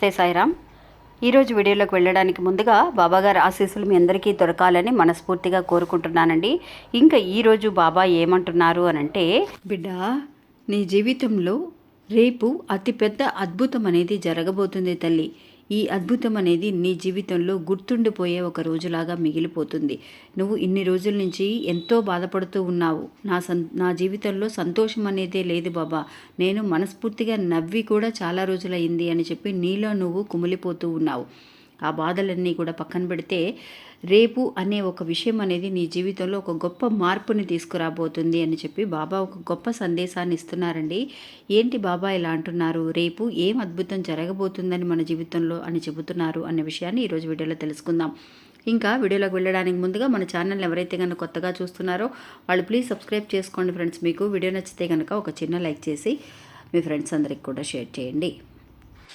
నమస్తే సాయిరామ్. ఈరోజు వీడియోలోకి వెళ్ళడానికి ముందుగా బాబాగారి ఆశీస్సులు మీ అందరికీ దొరకాలని మనస్ఫూర్తిగా కోరుకుంటున్నానండి. ఇంకా ఈరోజు బాబా ఏమంటున్నారు అని అంటే బిడ్డ నీ జీవితంలో రేపు అతిపెద్ద అద్భుతం అనేది జరగబోతుంది తల్లి. ఈ అద్భుతం అనేది నీ జీవితంలో గుర్తుండిపోయే ఒక రోజులాగా మిగిలిపోతుంది. నువ్వు ఇన్ని రోజుల నుంచి ఎంతో బాధపడుతూ ఉన్నావు. నా సన్ నా జీవితంలో సంతోషం అనేదే లేదు బాబా. నేను మనస్ఫూర్తిగా నవ్వి కూడా చాలా రోజులైంది అని చెప్పి నీలో నువ్వు కుమిలిపోతూ ఉన్నావు. ఆ బాధలన్నీ కూడా పక్కన పెడితే రేపు అనే ఒక విషయం అనేది నీ జీవితంలో ఒక గొప్ప మార్పుని తీసుకురాబోతుంది అని చెప్పి బాబా ఒక గొప్ప సందేశాన్ని ఇస్తున్నారండి. ఏంటి బాబా ఇలా అంటున్నారు? రేపు ఏం అద్భుతం జరగబోతుందని మన జీవితంలో అని చెబుతున్నారు అనే విషయాన్ని ఈరోజు వీడియోలో తెలుసుకుందాం. ఇంకా వీడియోలోకి వెళ్ళడానికి ముందుగా మన ఛానల్ ఎవరైతే కనుక కొత్తగా చూస్తున్నారో వాళ్ళు ప్లీజ్ సబ్స్క్రైబ్ చేసుకోండి ఫ్రెండ్స్. మీకు వీడియో నచ్చితే కనుక ఒక చిన్న లైక్ చేసి మీ ఫ్రెండ్స్ అందరికి కూడా షేర్ చేయండి.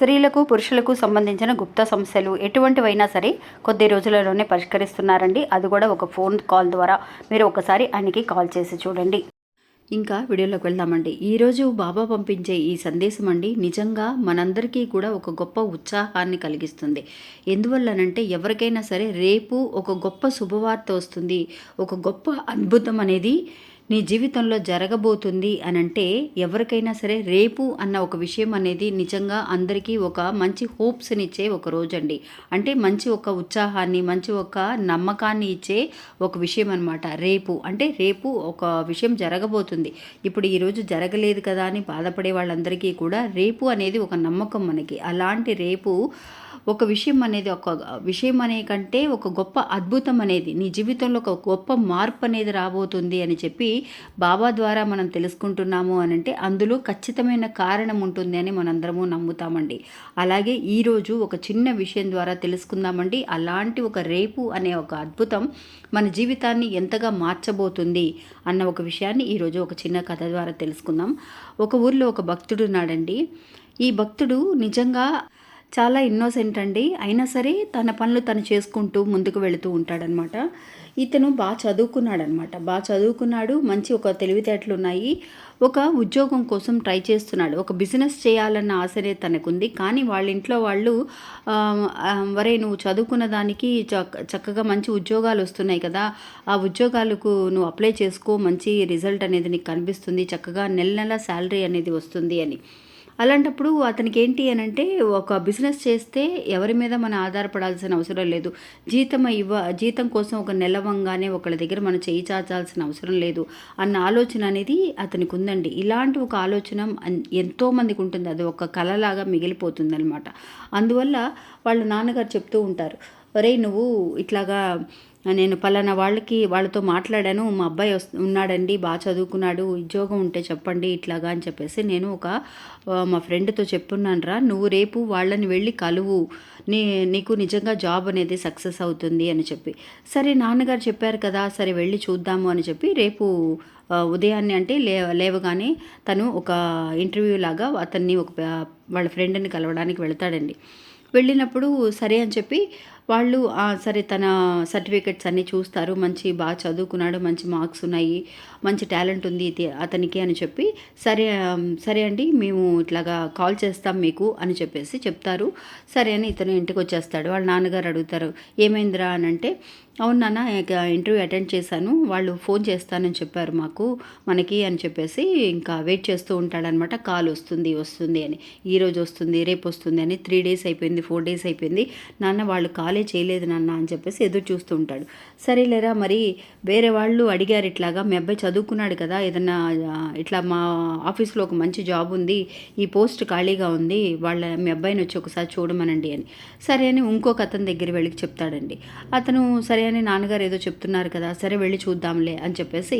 స్త్రీలకు పురుషులకు సంబంధించిన గుప్త సమస్యలు ఎటువంటివైనా సరే కొద్ది రోజులలోనే పరిష్కరిస్తున్నారండి. అది కూడా ఒక ఫోన్ కాల్ ద్వారా. మీరు ఒకసారి ఆయనకి కాల్ చేసి చూడండి. ఇంకా వీడియోలోకి వెళ్దామండి. ఈరోజు బాబా పంపించే ఈ సందేశం అండి నిజంగా మనందరికీ కూడా ఒక గొప్ప ఉత్సాహాన్ని కలిగిస్తుంది. ఎందువల్లనంటే ఎవరికైనా సరే రేపు ఒక గొప్ప శుభవార్త వస్తుంది. ఒక గొప్ప అద్భుతం అనేది నీ జీవితంలో జరగబోతుంది అని అంటే ఎవరికైనా సరే రేపు అన్న ఒక విషయం అనేది నిజంగా అందరికీ ఒక మంచి హోప్స్ని ఇచ్చే ఒక రోజు అండి అంటే మంచి ఒక ఉత్సాహాన్ని మంచి ఒక నమ్మకాన్ని ఇచ్చే ఒక విషయం అనమాట రేపు అంటే రేపు ఒక విషయం జరగబోతుంది. ఇప్పుడు ఈరోజు జరగలేదు కదా అని బాధపడే వాళ్ళందరికీ కూడా రేపు అనేది ఒక నమ్మకం మనకి. అలాంటి రేపు ఒక విషయం అనేది ఒక విషయం అనే కంటే ఒక గొప్ప అద్భుతం అనేది నీ జీవితంలో ఒక గొప్ప మార్పు అనేది రాబోతుంది అని చెప్పి బాబా ద్వారా మనం తెలుసుకుంటున్నాము అని అంటే అందులో ఖచ్చితమైన కారణం ఉంటుంది అని మనందరము నమ్ముతామండి. అలాగే ఈరోజు ఒక చిన్న విషయం ద్వారా తెలుసుకుందామండి. అలాంటి ఒక రేపు అనే ఒక అద్భుతం మన జీవితాన్ని ఎంతగా మార్చబోతుంది అన్న ఒక విషయాన్ని ఈరోజు ఒక చిన్న కథ ద్వారా తెలుసుకుందాం. ఒక ఊర్లో ఒక భక్తుడు ఉన్నాడండి. ఈ భక్తుడు నిజంగా చాలా ఇన్నోసెంట్ అండి. అయినా సరే తన పనులు తను చేసుకుంటూ ముందుకు వెళుతూ ఉంటాడనమాట. ఇతను బాగా చదువుకున్నాడనమాట. బాగా చదువుకున్నాడు. మంచి ఒక తెలివితేటలు ఉన్నాయి. ఒక ఉద్యోగం కోసం ట్రై చేస్తున్నాడు. ఒక బిజినెస్ చేయాలన్న ఆశనే తనకుంది. కానీ వాళ్ళ ఇంట్లో వాళ్ళు వరే నువ్వు చదువుకున్న దానికి చక్కగా మంచి ఉద్యోగాలు వస్తున్నాయి కదా. ఆ ఉద్యోగాలకు నువ్వు అప్లై చేసుకో. మంచి రిజల్ట్ అనేది నీకు కనిపిస్తుంది. చక్కగా నెల నెల శాలరీ అనేది వస్తుంది అని. అలాంటప్పుడు అతనికి ఏంటి అని అంటే ఒక బిజినెస్ చేస్తే ఎవరి మీద మనం ఆధారపడాల్సిన అవసరం లేదు. జీతం ఇవ్వ జీతం కోసం ఒక నెలవంగానే ఒకళ్ళ దగ్గర మనం చేయి చాచాల్సిన అవసరం లేదు అన్న ఆలోచన అనేది అతనికి ఉందండి ఇలాంటి ఒక ఆలోచన ఎంతోమందికి ఉంటుంది అది ఒక కళలాగా మిగిలిపోతుంది అనమాట అందువల్ల వాళ్ళ నాన్నగారు చెప్తూ ఉంటారు ఒరే నువ్వు ఇట్లాగా నేను పలానా వాళ్ళకి వాళ్ళతో మాట్లాడాను మా అబ్బాయి ఉన్నాడండి బాగా చదువుకున్నాడు ఉద్యోగం ఉంటే చెప్పండి ఇట్లాగా అని చెప్పేసి నేను ఒక మా ఫ్రెండ్తో చెప్పున్నాను రా నువ్వు రేపు వాళ్ళని వెళ్ళి కలువు నీ నీకు నిజంగా జాబ్ అనేది సక్సెస్ అవుతుంది అని చెప్పి. సరే నాన్నగారు చెప్పారు కదా సరే వెళ్ళి చూద్దాము అని చెప్పి రేపు ఉదయాన్నే అంటే లే లేవగానే తను ఒక ఇంటర్వ్యూ లాగా అతన్ని ఒక వాళ్ళ ఫ్రెండ్ని కలవడానికి వెళ్తాడండి. వెళ్ళినప్పుడు సరే అని చెప్పి వాళ్ళు సరే తన సర్టిఫికెట్స్ అన్నీ చూస్తారు. మంచి బాగా చదువుకున్నాడు మంచి మార్క్స్ ఉన్నాయి మంచి టాలెంట్ ఉంది అతనికి అని చెప్పి సరే సరే అండి మేము ఇట్లాగా కాల్ చేస్తాం మీకు అని చెప్పేసి చెప్తారు. సరే అని ఇతను ఇంటికి వచ్చేస్తాడు. వాళ్ళ నాన్నగారు అడుగుతారు ఏమైందిరా? అని అంటే అవును నాన్న ఇంటర్వ్యూ అటెండ్ చేశాను. వాళ్ళు ఫోన్ చేస్తానని చెప్పారు మాకు మనకి అని చెప్పేసి ఇంకా వెయిట్ చేస్తూ ఉంటాడనమాట కాల్ వస్తుంది వస్తుంది అని. ఈరోజు వస్తుంది రేపు వస్తుంది అని. త్రీ డేస్ అయిపోయింది ఫోర్ డేస్ అయిపోయింది. నాన్న వాళ్ళు కాలే చేయలేదు నాన్న అని చెప్పేసి ఎదురు చూస్తూ ఉంటాడు. సరేలేరా మరి వేరే వాళ్ళు అడిగారు ఇట్లాగా మీ అబ్బాయి చదువుకున్నాడు కదా ఏదన్నా ఇట్లా మా ఆఫీస్లో ఒక మంచి జాబ్ ఉంది ఈ పోస్ట్ ఖాళీగా ఉంది వాళ్ళ మీ అబ్బాయిని వచ్చి ఒకసారి చూడమనండి అని. సరే అని ఇంకొక అతని దగ్గర వెళ్ళి చెప్తాడండి. అతను సరే అని నాన్నగారు ఏదో చెప్తున్నారు కదా సరే వెళ్ళి చూద్దాంలే అని చెప్పేసి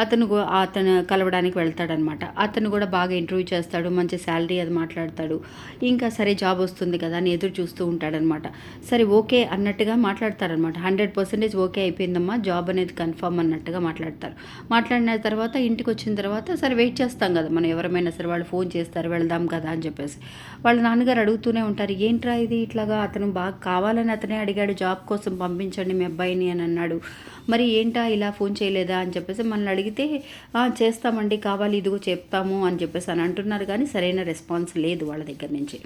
అతను అతను కలవడానికి వెళ్తాడనమాట. అతను కూడా బాగా ఇంటర్వ్యూ చేస్తాడు మంచి శాలరీ అది మాట్లాడతాడు. ఇంకా సరే జాబ్ వస్తుంది కదా అని ఎదురు చూస్తూ ఉంటాడనమాట. సరే ఓకే అన్నట్టుగా మాట్లాడతారనమాట. హండ్రెడ్ పర్సెంటేజ్ ఓకే అయిపోయిందమ్మా జాబ్ అనేది కన్ఫర్మ్ అన్నట్టుగా మాట్లాడతారు. మాట్లాడిన తర్వాత ఇంటికి వచ్చిన తర్వాత సరే వెయిట్ చేస్తాం కదా మనం ఎవరమైనా సరే వాళ్ళు ఫోన్ చేస్తారు వెళ్దాం కదా అని చెప్పేసి. వాళ్ళ నాన్నగారు అడుగుతూనే ఉంటారు ఏంట్రా ఇది ఇట్లాగా? అతను బాగా కావాలని అతనే అడిగాడు జాబ్ కోసం పంపించండి మీ అబ్బాయిని అని అన్నాడు. మరి ఏంటా ఇలా ఫోన్ చేయలేదా? అని చెప్పేసి మనల్ని అడిగితే చేస్తామండి కావాలి ఇదిగో చెప్తాము అని చెప్పేసి అని అంటున్నారు. కానీ సరైన రెస్పాన్స్ లేదు వాళ్ళ దగ్గర నుంచి.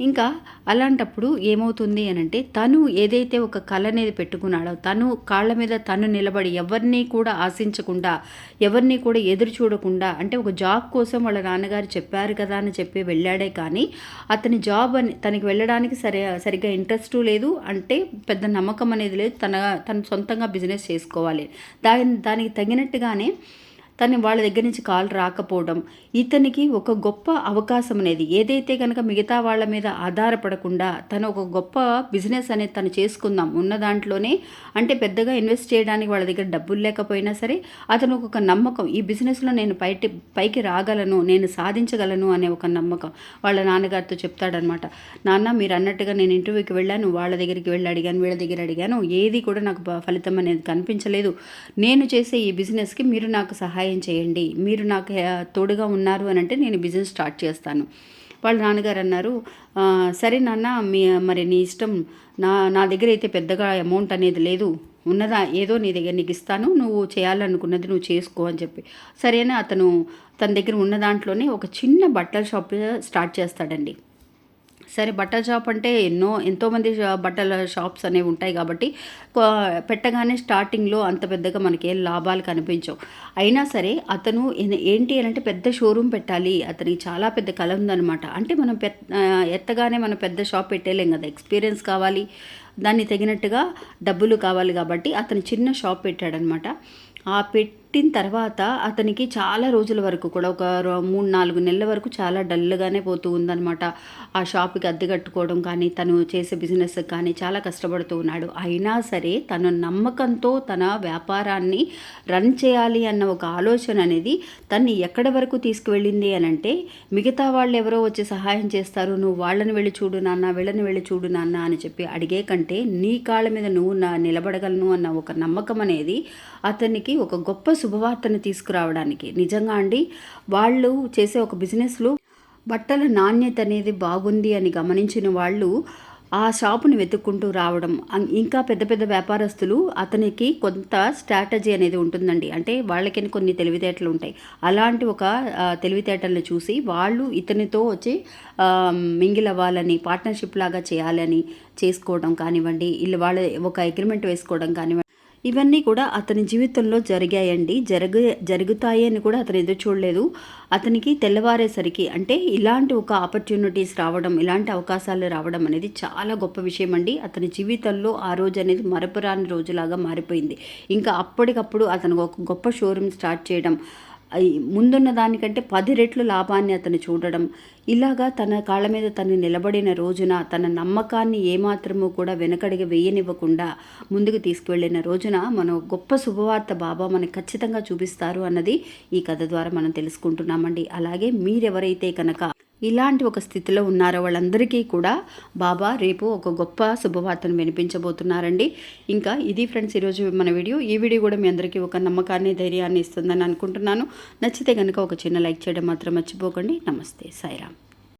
ఇంకా అలాంటప్పుడు ఏమవుతుంది అని అంటే తను ఏదైతే ఒక కళ అనేది పెట్టుకున్నాడో తను కాళ్ళ మీద తను నిలబడి ఎవరిని కూడా ఆశించకుండా ఎవరిని కూడా ఎదురు చూడకుండా అంటే ఒక జాబ్ కోసం వాళ్ళ నాన్నగారు చెప్పారు కదా అని చెప్పి వెళ్ళాడే కానీ అతని జాబ్ అని తనకి వెళ్ళడానికి సరి సరిగ్గా ఇంట్రెస్ట్ లేదు అంటే పెద్ద నమ్మకం అనేది లేదు. తన తను సొంతంగా బిజినెస్ చేసుకోవాలి. దాని దానికి తగినట్టుగానే తను వాళ్ళ దగ్గర నుంచి కాల్ రాకపోవడం ఇతనికి ఒక గొప్ప అవకాశం అనేది. ఏదైతే కనుక మిగతా వాళ్ళ మీద ఆధారపడకుండా తను ఒక గొప్ప బిజినెస్ అనేది తను చేసుకుందాం ఉన్న దాంట్లోనే అంటే పెద్దగా ఇన్వెస్ట్ చేయడానికి వాళ్ళ దగ్గర డబ్బులు లేకపోయినా సరే అతను ఒక నమ్మకం ఈ బిజినెస్లో నేను పైకి పైకి రాగలను నేను సాధించగలను అనే ఒక నమ్మకం వాళ్ళ నాన్నగారితో చెప్తాడనమాట. నాన్న మీరు అన్నట్టుగా నేను ఇంటర్వ్యూకి వెళ్ళాను వాళ్ళ దగ్గరికి వెళ్ళి అడిగాను వీళ్ళ దగ్గర అడిగాను ఏది కూడా నాకు ఫలితం అనేది కనిపించలేదు. నేను చేసే ఈ బిజినెస్కి మీరు నాకు సహాయం సహాయం చేయండి. మీరు నాకు తోడుగా ఉన్నారు అని అంటే నేను బిజినెస్ స్టార్ట్ చేస్తాను. వాళ్ళ నాన్నగారు అన్నారు సరే నాన్న మీ మరి నీ ఇష్టం. నా నా దగ్గర అయితే పెద్దగా అమౌంట్ అనేది లేదు. ఉన్నదా ఏదో నీ దగ్గర నీకు ఇస్తాను. నువ్వు చేయాలనుకున్నది నువ్వు చేసుకో అని చెప్పి. సరేనా అతను తన దగ్గర ఉన్న దాంట్లోనే ఒక చిన్న బట్టల షాప్ స్టార్ట్ చేస్తాడండి. సరే బట్టల షాప్ అంటే ఎన్నో ఎంతోమంది బట్టల షాప్స్ అనేవి ఉంటాయి కాబట్టి పెట్టగానే స్టార్టింగ్లో అంత పెద్దగా మనకి ఏం లాభాలు కనిపించవు. అయినా సరే అతను ఏంటి అని అంటే పెద్ద షోరూమ్ పెట్టాలి. అతనికి చాలా పెద్ద కళ ఉందన్నమాట. అంటే మనం పెద్ద ఎత్తగానే మనం పెద్ద షాప్ పెట్టలేం కదా. ఎక్స్పీరియన్స్ కావాలి. దాన్ని తగినట్టుగా డబ్బులు కావాలి కాబట్టి అతను చిన్న షాప్ పెట్టాడనమాట ఆ పుట్టిన తర్వాత అతనికి చాలా రోజుల వరకు కూడా ఒక రో- మూడు నాలుగు నెలల వరకు చాలా డల్గానే పోతూ ఉందన్నమాట. ఆ షాప్కి అద్దె కట్టుకోవడం కానీ తను చేసే బిజినెస్ కానీ చాలా కష్టపడుతూ ఉన్నాడు. అయినా సరే తన నమ్మకంతో తన వ్యాపారాన్ని రన్ చేయాలి అన్న ఒక ఆలోచన అనేది తన్ని ఎక్కడి వరకు తీసుకువెళ్ళింది అని అంటే మిగతా వాళ్ళు ఎవరో వచ్చి సహాయం చేస్తారు నువ్వు వాళ్ళని వెళ్ళి చూడు నాన్న వీళ్ళని వెళ్ళి చూడు నాన్న అని చెప్పి అడిగే కంటే నీ కాళ్ళ మీద నువ్వు నా నిలబడగలను అన్న ఒక నమ్మకం అనేది అతనికి ఒక గొప్ప శుభవార్తను తీసుకురావడానికి. నిజంగా అండి వాళ్ళు చేసే ఒక బిజినెస్లో బట్టల నాణ్యత అనేది బాగుంది అని గమనించిన వాళ్ళు ఆ షాపుని వెతుక్కుంటూ రావడం ఇంకా పెద్ద పెద్ద వ్యాపారస్తులు అతనికి కొంత స్ట్రాటజీ అనేది ఉంటుందండి. అంటే వాళ్ళకి కొన్ని తెలివితేటలు ఉంటాయి. అలాంటి ఒక తెలివితేటలను చూసి వాళ్ళు ఇతనితో వచ్చి మింగిల్ అవ్వాలని పార్ట్నర్షిప్ లాగా చేయాలని చేసుకోవడం కానివ్వండి వీళ్ళు వాళ్ళ ఒక అగ్రిమెంట్ వేసుకోవడం కానివ్వండి ఇవన్నీ కూడా అతని జీవితంలో జరిగాయండి. జరుగు జరుగుతాయి అని కూడా అతను ఎదురు చూడలేదు. అతనికి తెల్లవారేసరికి అంటే ఇలాంటి ఒక ఆపర్చునిటీస్ రావడం ఇలాంటి అవకాశాలు రావడం అనేది చాలా గొప్ప విషయం అండి అతని జీవితంలో ఆ రోజు అనేది మరపురాని రోజులాగా మారిపోయింది. ఇంకా అప్పటికప్పుడు అతను ఒక గొప్ప షోరూమ్ స్టార్ట్ చేయడం ముందున్న దానికంటే పది రెట్లు లాభాన్ని అతను చూడడం. ఇలాగా తన కాళ్ళ మీద తను నిలబడిన రోజున తన నమ్మకాన్ని ఏమాత్రము కూడా వెనకడిగా వేయనివ్వకుండా ముందుకు తీసుకువెళ్ళిన రోజున మనం గొప్ప శుభవార్త బాబా మనకు ఖచ్చితంగా చూపిస్తారు అన్నది ఈ కథ ద్వారా మనం తెలుసుకుంటున్నామండి. అలాగే మీరెవరైతే కనుక ఇలాంటి ఒక స్థితిలో ఉన్నారో వాళ్ళందరికీ కూడా బాబా రేపు ఒక గొప్ప శుభవార్తను వినిపించబోతున్నారండి. ఇంకా ఇది ఫ్రెండ్స్ ఈరోజు మన వీడియో. ఈ వీడియో కూడా మీ అందరికీ ఒక నమ్మకాన్ని ధైర్యాన్ని ఇస్తుందని అనుకుంటున్నాను. నచ్చితే కనుక ఒక చిన్న లైక్ చేయడం మాత్రం మర్చిపోకండి. నమస్తే. సాయిరామ్.